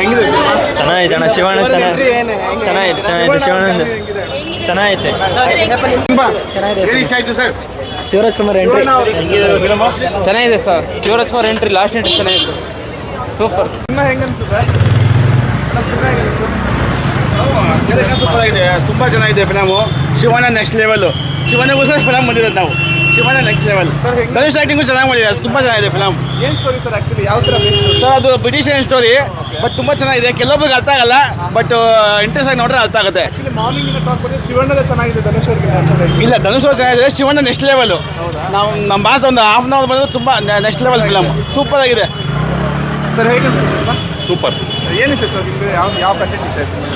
ಹೆಂಗಿದೆ? ಚೆನ್ನಾಗಿದೆ ಅಣ್ಣ. ಶಿವಣ್ಣ ಚೆನ್ನಾಗಿ ಚೆನ್ನಾಗಿದೆ ಚೆನ್ನಾಗಿದೆ. ಶಿವಣ್ಣ ಚೆನ್ನಾಗೈತೆ. ಶಿವರಾಜ್ ಕುಮಾರ್ ಎಂಟ್ರಿ ಚೆನ್ನಾಗಿದೆ sir. Shivraj Kumar entry last entry ಚೆನ್ನಾಗಿದೆ ಸರ್. ಸೂಪರ್. ಸೂಪರ್ ಆಗಿದೆ. ತುಂಬ ಚೆನ್ನಾಗಿದೆ ಫಿಲಮು ಶಿವಣ್ಣ ನೆಕ್ಸ್ಟ್ ಲೆವೆಲ್ ಶಿವಣ್ಣಗೋಸ್ಕರ ಫಿಲಮ್ ಬಂದಿರೋದು ನಾವು. Shivanna next level Dhanush acting ಚೆನ್ನಾಗಿ ಮಾಡಿದೆ ತುಂಬ ಚೆನ್ನಾಗಿದೆ ಫಿಲಮ್ ಏನು ಸ್ಟೋರಿ ಸರ್ ಆಕ್ಚುಲಿ ಯಾವ ಥರ ಸರ್ ಅದು ಬ್ರಿಟಿಷನ್ ಸ್ಟೋರಿ ಬಟ್ ತುಂಬ ಚೆನ್ನಾಗಿದೆ. ಕೆಲವೊಬ್ಬರಿಗೆ ಅರ್ಥ ಆಗಲ್ಲ ಬಟ್ ಇಂಟ್ರೆಸ್ಟ್ ಆಗಿ ನೋಡ್ರೆ ಅರ್ಥ ಆಗುತ್ತೆ. ಶಿವಣ್ಣದ ಚೆನ್ನಾಗಿದೆ ಇಲ್ಲ ಧನುಷ್ ಚೆನ್ನಾಗಿದೆ ಶಿವಣ್ಣ ನೆಕ್ಸ್ಟ್ ಲೆವೆಲ್ ನಾವು ನಮ್ಮ ಬಾಸ್ ಒಂದು ಹಾಫ್ ಅನ್ ಅವರ್ ಬಂದ್ರೆ ತುಂಬ ನೆಕ್ಸ್ಟ್ ಲೆವೆಲ್ ಫಿಲಮ್ ಸೂಪರ್ ಆಗಿದೆ. ಸರ್ ಹೇಗೆ ಸೂಪರ್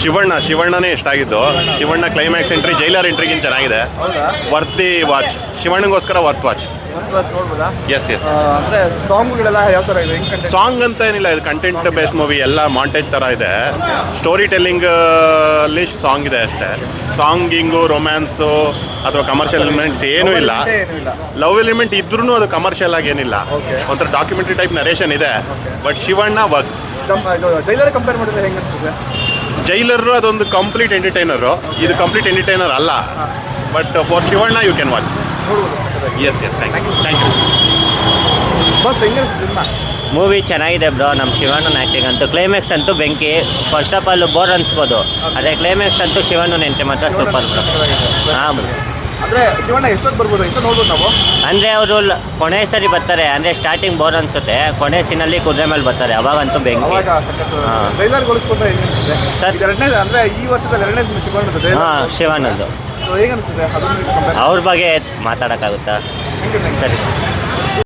ಶಿವಣ್ಣ ಶಿವಣ್ಣನೇ ಇಷ್ಟ ಆಗಿದ್ದು. ಶಿವಣ್ಣ. ಕ್ಲೈಮ್ಯಾಕ್ಸ್ ಎಂಟ್ರಿ ಜೈಲರ್ ಎಂಟ್ರಿಗಿಂತ ಚೆನ್ನಾಗಿದೆ. ವರ್ತಿ ವಾಚ್ ಶಿವಣ್ಣಗೋಸ್ಕರ ವರ್ತ್ ವಾಚ್ ನೋಡ್ಬೋದಾ? ಎಸ್ ಎಸ್ ಅಂದ್ರೆ ಸಾಂಗ್ಗಳೆಲ್ಲ ಯಾವ ತರ ಇದೆ? ಹೆಂಗ್ ಸಾಂಗ್ ಅಂತ ಏನಿಲ್ಲ ಇದು ಕಂಟೆಂಟ್ ಬೇಸ್ಡ್ ಮೂವಿ ಎಲ್ಲ ಮಾಂಟೇಜ್ ಥರ ಇದೆ. ಸ್ಟೋರಿ ಟೆಲ್ಲಿಂಗ್ ಅಲ್ಲಿ ಸಾಂಗ್ ಇದೆ ಅಷ್ಟೇ. ಸಾಂಗಿಂಗು ರೊಮ್ಯಾನ್ಸು ಅಥವಾ ಕಮರ್ಷಿಯಲ್ ಎಲಿಮೆಂಟ್ಸ್ ಏನೂ ಇಲ್ಲ. ಲವ್ ಎಲಿಮೆಂಟ್ ಇದ್ರೂ ಅದು ಕಮರ್ಷಿಯಲ್ ಆಗಿ ಏನಿಲ್ಲ. ಒಂಥರ ಡಾಕ್ಯುಮೆಂಟ್ರಿ ಟೈಪ್ ನರೇಷನ್ ಇದೆ. But Shivanna works Jailer compare ಮಾಡಿದ್ರೆ ಹೆಂಗ್ ಅನ್ಸುತ್ತೆ? ಜೈಲರು ಅದೊಂದು ಕಂಪ್ಲೀಟ್ ಎಂಟರ್ಟೈನರು ಇದು ಕಂಪ್ಲೀಟ್ ಎಂಟರ್ಟೈನರ್ ಅಲ್ಲ. But for Shivanna you can watch yes yes thank you thank you bus ಹೆಂಗ್ ಸಿನಿಮಾ? ಮೂವಿ ಚೆನ್ನಾಗಿದೆ ಬ್ರೋ ನಮ್ಮ ಶಿವಣ್ಣನ ಆ್ಯಕ್ಟಿಂಗ್ ಅಂತೂ. ಕ್ಲೈಮ್ಯಾಕ್ಸ್ ಅಂತೂ ಬೆಂಕಿ. ಫಸ್ಟ್ ಆಫ್ ಆಲ್ ಬೋರ್ ಅನ್ಸ್ಬೋದು. ಅದೇ ಕ್ಲೈಮ್ಯಾಕ್ಸ್ ಅಂತೂ ಶಿವಣ್ಣನ ಎಂಟ್ರಿ ಮಾತ್ರ ಸೂಪರ್ ಬ್ರೋ ಹಾಂ. ಬ್ರೋ ಅಂದ್ರೆ ಶಿವಣ್ಣ ಎಷ್ಟೊತ್ತು ಬರ್ಬೋದು? ಎಷ್ಟು ನೋಡ್ಬೋದು ನಾವು? ಅಂದರೆ ಅವರು ಕೊನೆ ಸರಿ ಬರ್ತಾರೆ. ಅಂದರೆ ಸ್ಟಾರ್ಟಿಂಗ್ ಬೋರ್ ಅನ್ಸುತ್ತೆ. ಕೊನೆ ಸೀನಲ್ಲಿ ಕುದುರೆ ಮೇಲೆ ಬರ್ತಾರೆ. ಅವಾಗಂತೂ ಬೆಂಕಿ. ಅವಾಗ ಹಾ. ಜೈಲರ್ ಹೋಲಿಸ್ಕೊಂಡ್ರೆ ಸರ್. ಎರಡನೇ ಅಂದ್ರೆ ಈ ವರ್ಷದಲ್ಲಿ ಎರಡನೇ ಶಿವಣ್ಣದ ಹಾಂ ಶಿವಣ್ಣಂದು ಅವ್ರ ಬಗ್ಗೆ ಮಾತಾಡೋಕ್ಕಾಗುತ್ತಾ? ಸರಿ.